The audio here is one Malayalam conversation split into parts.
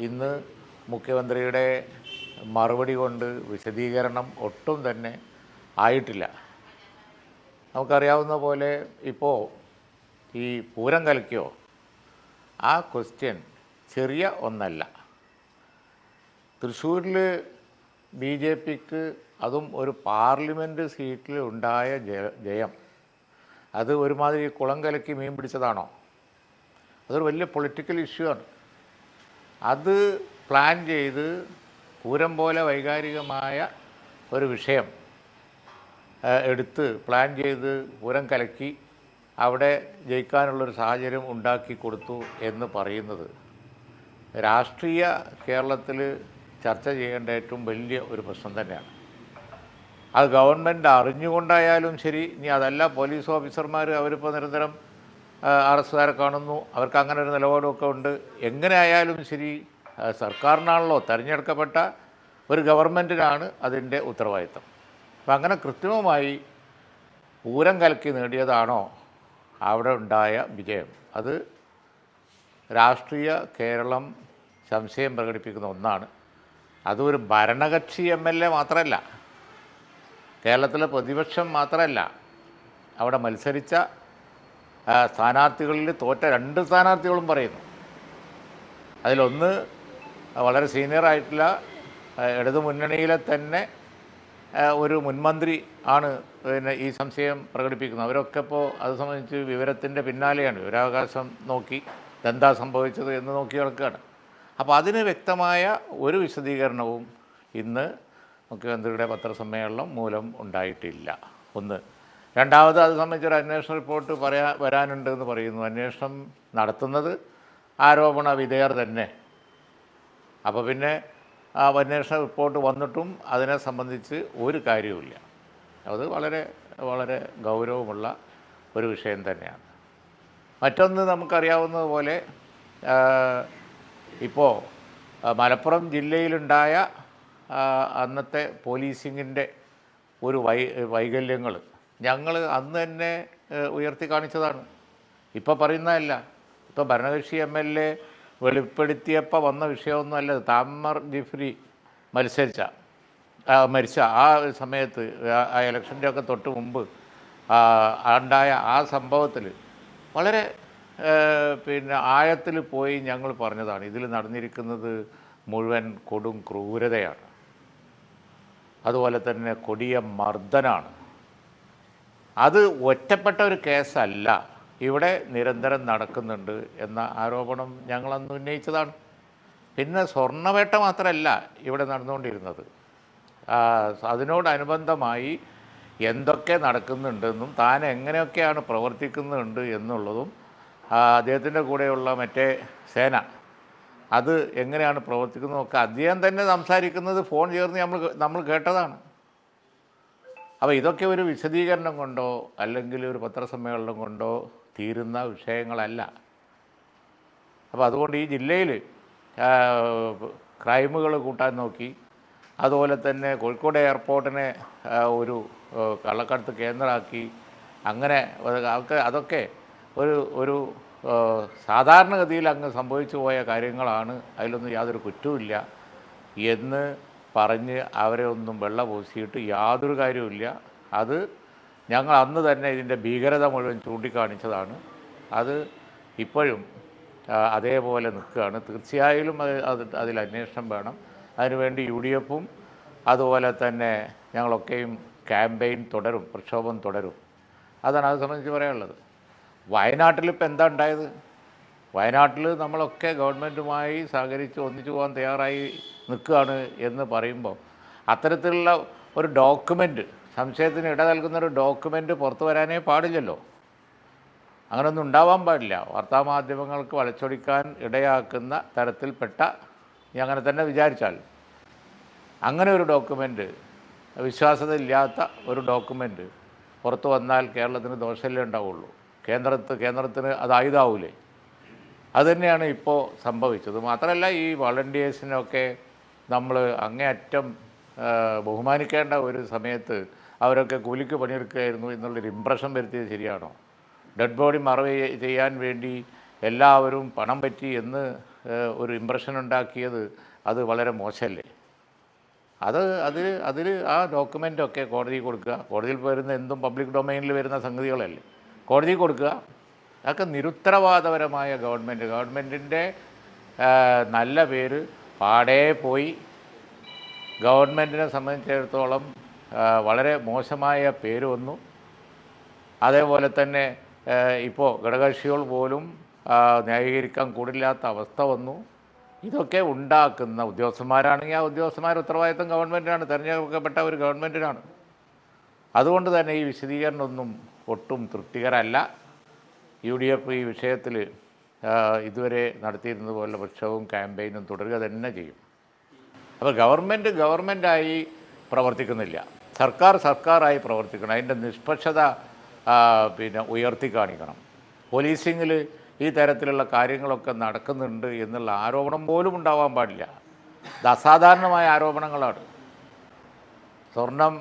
ഇന്ന് മുഖ്യമന്ത്രിയുടെ മറുപടി കൊണ്ട് വിശദീകരണം ഒട്ടും തന്നെ ആയിട്ടില്ല. നമുക്കറിയാവുന്ന പോലെ ഇപ്പോൾ ഈ പൂരം കലക്കിയോ? ആ ക്വസ്റ്റ്യൻ ചെറിയ ഒന്നല്ല. തൃശ്ശൂരിൽ ബി ജെ പിക്ക് അതും ഒരു പാർലമെന്റ് സീറ്റിൽ ഉണ്ടായ ജയ. അത് ഒരുമാതിരി കുളം കലക്കി മീൻ പിടിച്ചതാണോ? അതൊരു വലിയ പൊളിറ്റിക്കൽ ഇഷ്യൂ ആണ്. അത് പ്ലാൻ ചെയ്ത് പൂരം പോലെ വൈകാരികമായ ഒരു വിഷയം എടുത്ത് പ്ലാൻ ചെയ്ത് പൂരം കലക്കി അവിടെ ജയിക്കാനുള്ളൊരു സാഹചര്യം ഉണ്ടാക്കി കൊടുത്തു എന്ന് പറയുന്നത്. രാഷ്ട്രീയ കേരളത്തിൽ ചർച്ച ചെയ്യേണ്ട ഏറ്റവും വലിയ ഒരു പ്രശ്നം തന്നെയാണ്. അത് ഗവൺമെന്റ് അറിഞ്ഞുകൊണ്ടായാലും ശരി ഇനി അതല്ല പോലീസ് ഓഫീസർമാർ അവരിപ്പോൾ നിരന്തരം ആ, എസ്സുകാരെ കാണുന്നു. അവർക്ക് അങ്ങനെ ഒരു നിലപാടുമൊക്കെ ഉണ്ട്. എങ്ങനെ ആയാലും ശരി സർക്കാരിനാണല്ലോ തിരഞ്ഞെടുക്കപ്പെട്ട ഒരു ഗവൺമെന്റിനാണ് അതിന്റെ ഉത്തരവാദിത്തം അപ്പം അങ്ങനെ കൃത്രിമമായി പൂരം കലക്കി നേടിയതാണോ? അവിടെ ഉണ്ടായ വിജയം. അത് രാഷ്ട്രീയ കേരളം സംശയം പ്രകടിപ്പിക്കുന്ന ഒന്നാണ്. അതൊരു ഭരണകക്ഷി എം എൽ എ മാത്രമല്ല കേരളത്തിലെ പ്രതിപക്ഷം മാത്രമല്ല അവിടെ മത്സരിച്ച സ്ഥാനാർത്ഥികളിൽ തോറ്റ രണ്ട് സ്ഥാനാർത്ഥികളും പറയുന്നു. അതിലൊന്ന് വളരെ സീനിയറായിട്ടുള്ള ഇടതു മുന്നണിയിലെ തന്നെ ഒരു മുൻമന്ത്രി ആണ് പിന്നെ ഈ സംശയം പ്രകടിപ്പിക്കുന്നത്. അവരൊക്കെ ഇപ്പോൾ അത് സംബന്ധിച്ച് വിവരത്തിന്റെ പിന്നാലെയാണ്. വിവരാവകാശം നോക്കി എന്താ സംഭവിച്ചത് എന്ന് നോക്കി കിടക്കുകയാണ് അപ്പോൾ അതിന് വ്യക്തമായ ഒരു വിശദീകരണവും ഇന്ന് മുഖ്യമന്ത്രിയുടെ പത്രസമ്മേളനം മൂലം ഉണ്ടായിട്ടില്ല. ഒന്ന് രണ്ടാമത് അത് സംബന്ധിച്ചൊരു അന്വേഷണ റിപ്പോർട്ട് പറയാ വരാനുണ്ട് എന്ന് പറയുന്നു. അന്വേഷണം നടത്തുന്നത് ആരോപണ വിധേയർ തന്നെ. അപ്പോൾ പിന്നെ ആ അന്വേഷണ റിപ്പോർട്ട് വന്നിട്ടും അതിനെ സംബന്ധിച്ച് ഒരു കാര്യവുമില്ല. അത് വളരെ വളരെ ഗൗരവമുള്ള ഒരു വിഷയം തന്നെയാണ്. മറ്റൊന്ന് നമുക്കറിയാവുന്നതുപോലെ ഇപ്പോൾ മലപ്പുറം ജില്ലയിലുണ്ടായ അന്നത്തെ പോലീസിങ്ങിന്റെ ഒരു വൈ വൈകല്യങ്ങൾ ഞങ്ങൾ അന്ന് തന്നെ ഉയർത്തി കാണിച്ചതാണ്. ഇപ്പോൾ പറയുന്നതല്ല. ഇപ്പോൾ ഭരണകക്ഷി എം എൽ എ വെളിപ്പെടുത്തിയപ്പോൾ വന്ന വിഷയമൊന്നുമല്ല. താമർ ജിഫ്രി മത്സരിച്ച മരിച്ച ആ സമയത്ത് ആ- ഇലക്ഷന്റെ ഒക്കെ തൊട്ട് മുമ്പ് ഉണ്ടായ ആ സംഭവത്തിൽ വളരെ പിന്നെ ആയത്തിൽ പോയി ഞങ്ങൾ പറഞ്ഞതാണ്. ഇതിൽ നടന്നിരിക്കുന്നത് മുഴുവൻ കൊടും ക്രൂരതയാണ്. അതുപോലെ തന്നെ കൊടിയ മർദ്ദനാണ്. അത് ഒറ്റപ്പെട്ട ഒരു കേസല്ല. ഇവിടെ നിരന്തരം നടക്കുന്നുണ്ട് എന്ന ആരോപണം ഞങ്ങളന്ന് ഉന്നയിച്ചതാണ്. പിന്നെ സ്വർണവേട്ട മാത്രമല്ല ഇവിടെ നടന്നുകൊണ്ടിരുന്നത്. അതിനോടനുബന്ധമായി എന്തൊക്കെ നടക്കുന്നുണ്ടെന്നും താൻ എങ്ങനെയൊക്കെയാണ് പ്രവർത്തിക്കുന്നുണ്ട് എന്നുള്ളതും അദ്ദേഹത്തിന്റെ കൂടെയുള്ള മറ്റേ സേന അത് എങ്ങനെയാണ് പ്രവർത്തിക്കുന്നതൊക്കെ അദ്ദേഹം തന്നെ സംസാരിക്കുന്നത് ഫോൺ ചേർന്ന് നമ്മൾ നമ്മൾ കേട്ടതാണ്. അപ്പോൾ ഇതൊക്കെ ഒരു വിശദീകരണം കൊണ്ടോ അല്ലെങ്കിൽ ഒരു പത്രസമ്മേളനം കൊണ്ടോ തീരുന്ന വിഷയങ്ങളല്ല. അപ്പോൾ അതുകൊണ്ട് ഈ ജില്ലയിൽ ക്രൈമുകൾ കൂട്ടാൻ നോക്കി. അതുപോലെ തന്നെ കോഴിക്കോട് എയർപോർട്ടിനെ ഒരു കള്ളക്കടത്ത് കേന്ദ്രമാക്കി. അങ്ങനെ അതൊക്കെ അതൊക്കെ ഒരു ഒരു സാധാരണഗതിയിൽ അങ്ങ് സംഭവിച്ചു പോയ കാര്യങ്ങളാണ്. അതിലൊന്നും യാതൊരു കുറ്റവുമില്ല. എന്ന് പറഞ്ഞ് അവരെ ഒന്നും വെള്ള പൂശിയിട്ട് യാതൊരു കാര്യവുമില്ല. അത് ഞങ്ങൾ അന്ന് തന്നെ ഇതിന്റെ ഭീകരത മുഴുവൻ ചൂണ്ടിക്കാണിച്ചതാണ്. അത് ഇപ്പോഴും അതേപോലെ നിൽക്കുകയാണ്. തീർച്ചയായും അത് അത് അതിൽ അന്വേഷണം വേണം. അതിനുവേണ്ടി യു ഡി എഫും അതുപോലെ തന്നെ ഞങ്ങളൊക്കെയും ക്യാമ്പയിൻ തുടരും പ്രക്ഷോഭം തുടരും. അതാണ് അത് സംബന്ധിച്ച് പറയാനുള്ളത്. വയനാട്ടിൽ ഇപ്പം എന്താ ഉണ്ടായത്? വയനാട്ടിൽ നമ്മളൊക്കെ ഗവൺമെന്റുമായി സഹകരിച്ച് ഒന്നിച്ചു പോകാൻ തയ്യാറായി നിൽക്കുകയാണ് എന്ന് പറയുമ്പോൾ അത്തരത്തിലുള്ള ഒരു ഡോക്യുമെന്റ് സംശയത്തിന് ഇട നൽകുന്ന ഒരു പുറത്തു വരാനേ പാടില്ലല്ലോ. അങ്ങനെയൊന്നും ഉണ്ടാവാൻ പാടില്ല. വാർത്താമാധ്യമങ്ങൾക്ക് വളച്ചൊടിക്കാൻ ഇടയാക്കുന്ന തരത്തിൽപ്പെട്ട ഇനി അങ്ങനെ തന്നെ വിചാരിച്ചാൽ. അങ്ങനെ ഒരു ഡോക്യുമെന്റ് വിശ്വാസത ഇല്ലാത്ത ഒരു ഡോക്യുമെന്റ് പുറത്തു വന്നാൽ കേരളത്തിന് ദോഷമല്ലേ ഉണ്ടാവുള്ളൂ. കേന്ദ്രത്ത് കേന്ദ്രത്തിന് അത് ആയുധാവൂലേ? അതുതന്നെയാണ് ഇപ്പോൾ സംഭവിച്ചത്. മാത്രമല്ല ഈ വളണ്ടിയേഴ്സിനൊക്കെ നമ്മൾ അങ്ങേയറ്റം ബഹുമാനിക്കേണ്ട ഒരു സമയത്ത് അവരൊക്കെ കൂലിക്ക് പണിയെടുക്കുകയായിരുന്നു എന്നുള്ളൊരു ഇമ്പ്രഷൻ വരുത്തിയത് ശരിയാണോ? ഡെഡ് ബോഡി മറവ് ചെയ്യാൻ വേണ്ടി എല്ലാവരും പണം പറ്റി എന്ന് ഒരു ഇമ്പ്രഷൻ ഉണ്ടാക്കിയത് അത് വളരെ മോശമല്ലേ? അത് അതിൽ അതിൽ ആ ഡോക്യുമെന്റൊക്കെ കോടതിയിൽ കൊടുക്കുക. കോടതിയിൽ വരുന്ന എന്തും പബ്ലിക് ഡൊമൈനിൽ വരുന്ന സംഗതികളല്ലേ? കോടതിയിൽ കൊടുക്കുക. അതൊക്കെ നിരുത്തരവാദപരമായ ഗവൺമെന്റ് ഗവൺമെന്റിന്റെ നല്ല പേര് പാടേ പോയി. ഗവൺമെന്റിനെ സംബന്ധിച്ചിടത്തോളം വളരെ മോശമായ പേര് വന്നു. അതേപോലെ തന്നെ ഇപ്പോൾ ഘടകകക്ഷികൾ പോലും ന്യായീകരിക്കാൻ കൂടില്ലാത്ത അവസ്ഥ വന്നു. ഇതൊക്കെ ഉണ്ടാക്കുന്ന ഉദ്യോഗസ്ഥന്മാരാണെങ്കിൽ ആ ഉദ്യോഗസ്ഥന്മാർ ഉത്തരവാദിത്തം ഗവൺമെന്റിനാണ് തിരഞ്ഞെടുക്കപ്പെട്ട ഒരു ഗവൺമെന്റിനാണ് അതുകൊണ്ട് തന്നെ ഈ വിശദീകരണമൊന്നും ഒട്ടും തൃപ്തികരമല്ല. യു ഡി എഫ് ഈ വിഷയത്തിൽ ഇതുവരെ നടത്തിയിരുന്നത് പോലുള്ള പക്ഷവും ക്യാമ്പയിനും തുടരുക തന്നെ ചെയ്യും. അപ്പോൾ ഗവൺമെന്റ് ഗവൺമെന്റായി പ്രവർത്തിക്കുന്നില്ല. സർക്കാർ സർക്കാരായി പ്രവർത്തിക്കണം. അതിന്റെ നിഷ്പക്ഷത പിന്നെ ഉയർത്തി കാണിക്കണം. പോലീസിങ്ങിൽ ഈ തരത്തിലുള്ള കാര്യങ്ങളൊക്കെ നടക്കുന്നുണ്ട് എന്നുള്ള ആരോപണം പോലും ഉണ്ടാവാൻ പാടില്ല. ഇത് അസാധാരണമായ ആരോപണങ്ങളാണ്. സ്വർണം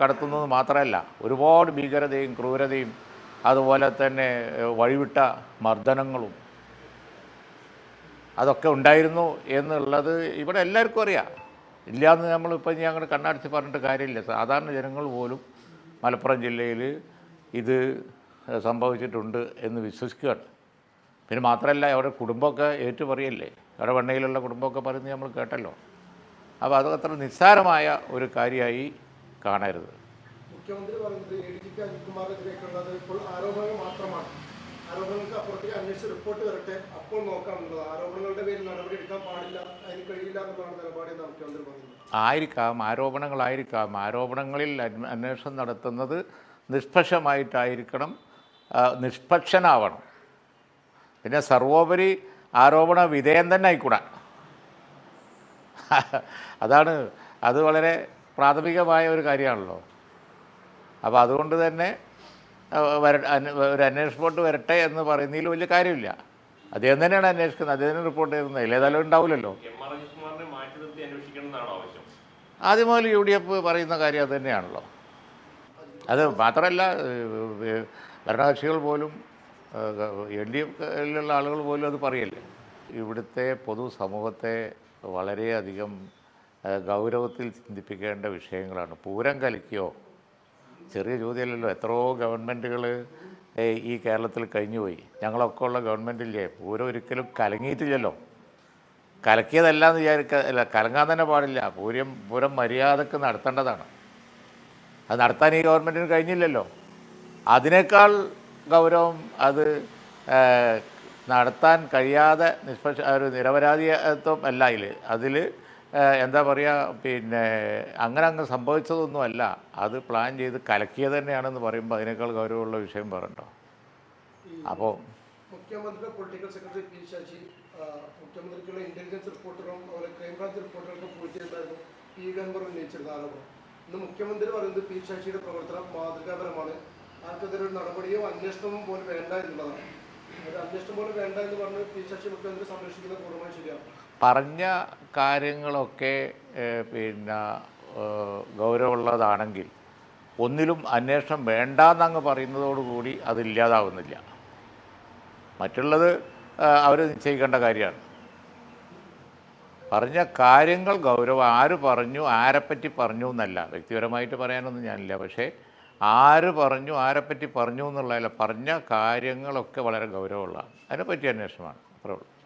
കടത്തുന്നത് മാത്രമല്ല ഒരുപാട് ഭീകരതയും ക്രൂരതയും അതുപോലെ തന്നെ വഴിവിട്ട മർദ്ദനങ്ങളും അതൊക്കെ ഉണ്ടായിരുന്നു എന്നുള്ളത് ഇവിടെ എല്ലാവർക്കും അറിയാം. ഇല്ലയെന്ന് നമ്മളിപ്പോൾ ഇനി അങ്ങോട്ട് കണ്ണടച്ച് പറഞ്ഞിട്ട് കാര്യമില്ല. സാധാരണ ജനങ്ങൾ പോലും മലപ്പുറം ജില്ലയിൽ ഇത് സംഭവിച്ചിട്ടുണ്ട് എന്ന് വിശ്വസിക്കുകയാണ്. പിന്നെ മാത്രമല്ല അവരുടെ കുടുംബമൊക്കെ ഏറ്റു പറയല്ലേ അവിടെ വെണ്ണയിലുള്ള കുടുംബമൊക്കെ പറയുന്നത് നമ്മൾ കേട്ടല്ലോ. അപ്പോൾ അത് അത്ര നിസ്സാരമായ ഒരു കാര്യമായി കാണരുത്. മുഖ്യമന്ത്രി പറയുന്നത് പി അജിത്കുമാറിനെതിരെയൊക്കെയുള്ളത് ഇപ്പോൾ ആരോപണങ്ങൾ മാത്രമാണ്. ആരോപണങ്ങൾക്ക് അപ്പുറത്തേക്ക് അന്വേഷിച്ച് റിപ്പോർട്ട് വരട്ടെ. അപ്പോൾ നോക്കാമെന്നുള്ളത് ആരോപണങ്ങളുടെ പേരിൽ നടപടി എടുക്കാൻ പാടില്ല അതിന് കഴിയില്ല എന്നുള്ളതാണ് നിലപാടെന്ന് മുഖ്യമന്ത്രി പറയുന്നത് ആയിരിക്കാം ആരോപണങ്ങളായിരിക്കാം. ആരോപണങ്ങളിൽ അന്വ- അന്വേഷണം നടത്തുന്നത് നിഷ്പക്ഷമായിട്ടായിരിക്കണം നിഷ്പക്ഷനാവണം. പിന്നെ സർവോപരി ആരോപണ വിധേയം തന്നെ ആയിക്കൂടാ. അതാണ് അത് വളരെ പ്രാഥമികമായ ഒരു കാര്യമാണല്ലോ. അപ്പോൾ അതുകൊണ്ട് തന്നെ വര ഒരു അന്വേഷണ റിപ്പോർട്ട് വരട്ടെ എന്ന് പറയുന്നതിൽ വലിയ കാര്യമില്ല. അദ്ദേഹം തന്നെയാണ് അന്വേഷിക്കുന്നത്. തന്നെ റിപ്പോർട്ട് ചെയ്യുന്നത്. ഏതായാലും ഉണ്ടാവില്ലല്ലോ. ആദ്യം മുതൽ യു ഡി എഫ് പറയുന്ന കാര്യം അത് തന്നെയാണല്ലോ. അത് മാത്രമല്ല ഭരണകക്ഷികൾ പോലും എൽ ഡി എഫിലുള്ള ആളുകൾ പോലും അത് പറയല്ലേ? ഇവിടുത്തെ പൊതുസമൂഹത്തെ വളരെയധികം ഗൗരവത്തിൽ ചിന്തിപ്പിക്കേണ്ട വിഷയങ്ങളാണ്. പൂരം കലിക്കോ ചെറിയ ചോദ്യമല്ലല്ലോ. എത്രയോ ഗവൺമെന്റുകൾ ഈ കേരളത്തിൽ കഴിഞ്ഞുപോയി. ഞങ്ങളൊക്കെ ഉള്ള ഗവൺമെന്റില്ലേ ഓരോ ഒരിക്കലും കലങ്ങിയിട്ടില്ലല്ലോ. കലക്കിയതല്ല എന്ന് വിചാരിക്ക അല്ല കലങ്ങാൻ തന്നെ പാടില്ല. പൂരം പൂരം മര്യാദയ്ക്ക് നടത്തേണ്ടതാണ്. അത് നടത്താൻ ഈ ഗവൺമെന്റിന് കഴിഞ്ഞില്ലല്ലോ. അതിനേക്കാൾ ഗൗരവം അത് നടത്താൻ കഴിയാതെ നിഷ്പക്ഷ ഒരു നിരപരാധിത്വം അല്ല അതിൽ അതിൽ എന്താ പറയുക പിന്നെ അങ്ങനെ അങ്ങ് സംഭവിച്ചതൊന്നുമല്ല. അത് പ്ലാൻ ചെയ്ത് കലക്കിയത് തന്നെയാണെന്ന് പറയുമ്പോൾ അതിനേക്കാൾ ഗൗരവമുള്ള വിഷയം പറയണ്ടോ അപ്പോൾ മുഖ്യമന്ത്രിയുടെ പൊളിറ്റിക്കൽ സെക്രട്ടറി പി ശശി മുഖ്യമന്ത്രിക്കുള്ള ഇന്റലിജൻസ് റിപ്പോർട്ടുകളും അതുപോലെ ക്രൈംബ്രാഞ്ച് റിപ്പോർട്ടുകളൊക്കെ പൂഴ്ത്തിയിട്ടുണ്ടായിരുന്നു പി വി അൻവർ ഉന്നയിച്ചിരുന്ന ആരോപണം. ഇന്ന് മുഖ്യമന്ത്രി പറയുന്നത് പി ശശിയുടെ പ്രവർത്തനം മാതൃകാപരമാണ്. ആർക്കെതിരെ നടപടിയോ അന്വേഷണവും പോലും വേണ്ട എന്നുള്ളതാണ്. പറഞ്ഞ കാര്യങ്ങളൊക്കെ പിന്നെ ഗൗരവമുള്ളതാണെങ്കിൽ ഒന്നിലും അന്വേഷണം വേണ്ടാന്നങ്ങ് പറയുന്നതോടുകൂടി അതില്ലാതാവുന്നില്ല മറ്റുള്ളത് അവർ നിശ്ചയിക്കേണ്ട കാര്യമാണ്. പറഞ്ഞ കാര്യങ്ങൾ ഗൗരവം ആര് പറഞ്ഞു ആരെപ്പറ്റി പറഞ്ഞു എന്നല്ല. വ്യക്തിപരമായിട്ട് പറയാനൊന്നും ഞാനില്ല. പക്ഷേ ആര് പറഞ്ഞു ആരെപ്പറ്റി പറഞ്ഞു എന്നുള്ളതല്ല പറഞ്ഞ കാര്യങ്ങളൊക്കെ വളരെ ഗൗരവമുള്ളതാണ്. അതിനെപ്പറ്റി അന്വേഷണമാണ് അത്രേ ഉള്ളൂ.